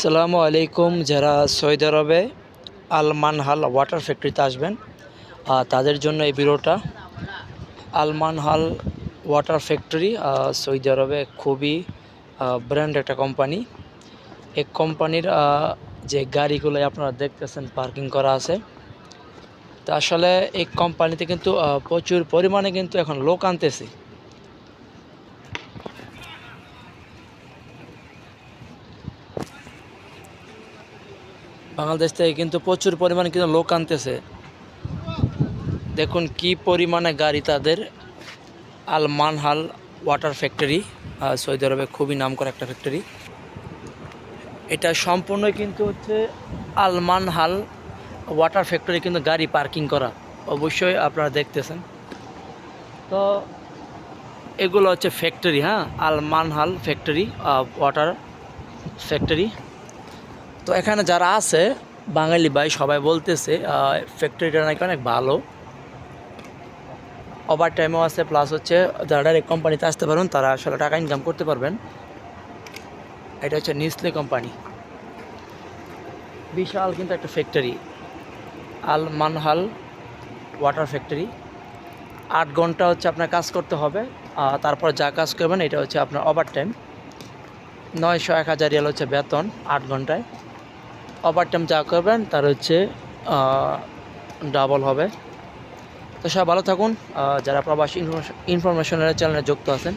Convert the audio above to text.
সালামু আলাইকুম, যারা সৌদি আরবে আল মানহাল ওয়াটার ফ্যাক্টরিতে আসবেন তাদের জন্য এই বিরোটা। Al Manhal water factory Saudi আরবে খুবই ব্র্যান্ড একটা কোম্পানি এই কোম্পানির যে গাড়িগুলো আপনারা দেখতেছেন পার্কিং করা আছে। তা আসলে এই কোম্পানিতে কিন্তু প্রচুর পরিমাণে কিন্তু এখন লোক আনতেছে। বাংলাদেশ থেকে কিন্তু প্রচুর পরিমাণে কিন্তু লোক আনতেছে। দেখুন কি পরিমাণে গাড়ি তাদের Al Manhal water factory Saudi আরবে খুবই নাম করা একটা ফ্যাক্টরি। এটা সম্পূর্ণ কিন্তু হচ্ছে আল মানহাল ওয়াটার ফ্যাক্টরি কিন্তু গাড়ি পার্কিং করা। অবশ্যই আপনারা দেখতেছেন। তো এগুলো হচ্ছে ফ্যাক্টরি হ্যাঁ? Al Manhal factory water factory. তো এখানে যারা আছে, বাঙালি ভাই সবাই বলতেছে ফ্যাক্টরিটা নাকি অনেক ভালো। ওভার টাইমও আছে প্লাস হচ্ছে যারা ডাইরেক্ট কোম্পানিতে আসতে পারবেন, তারা আসলে টাকা ইনকাম করতে পারবেন। এটা হচ্ছে নিসলে কোম্পানি বিশাল কিন্তু একটা factory Al Manhal water factory আট ঘণ্টা হচ্ছে আপনার কাজ করতে হবে তারপর যা কাজ করবেন, এটা হচ্ছে আপনার ওভার টাইম নয়শো এক হাজার রিয়াল হচ্ছে বেতন আট ঘন্টায়। ওভার টাইম যা করবেন, তার হচ্ছে ডাবল হবে। তো সবাই ভালো থাকুন। যারা প্রবাসী ইনফরমেশনের চ্যানেলে যুক্ত আছেন